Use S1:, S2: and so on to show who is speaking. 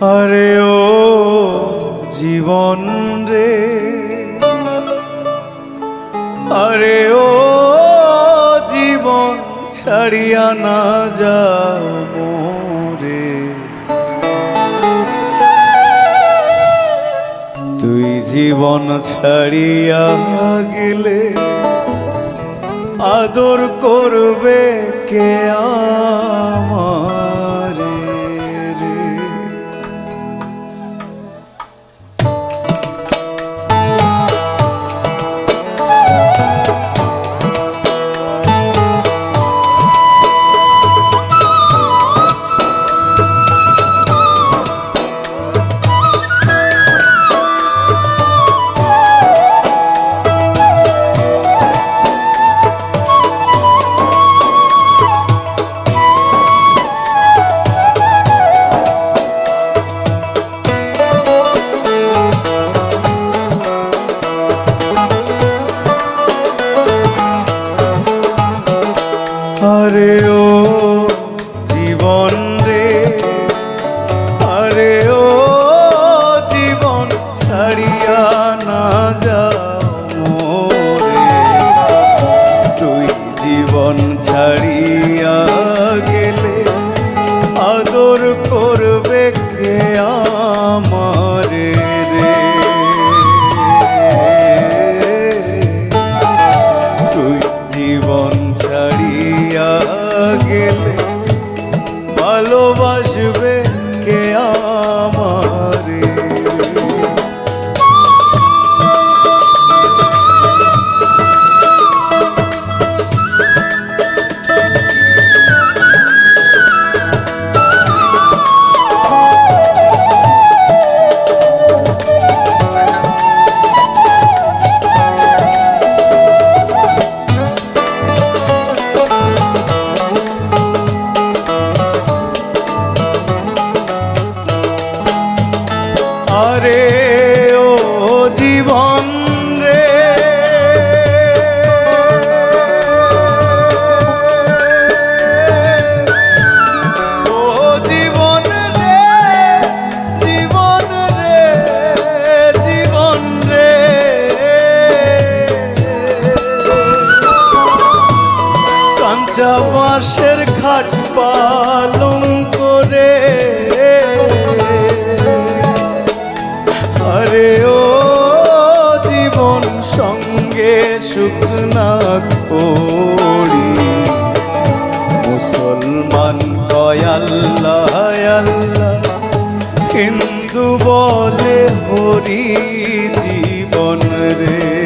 S1: আরে ও জীবন রে। আরে ও জীবন ছাড়িয়া না যাও রে তুই জীবন ছাড়িয়া গেলে আদর করবে কে আ আরে ও baş কাঞ্চা বাঁশের খাট পালং করে। আরে ও জীবন সঙ্গে সুখ না করি। মুসলমান কয় আল্লাহ আল্লাহ, হিন্দু বলে হরি জীবন রে।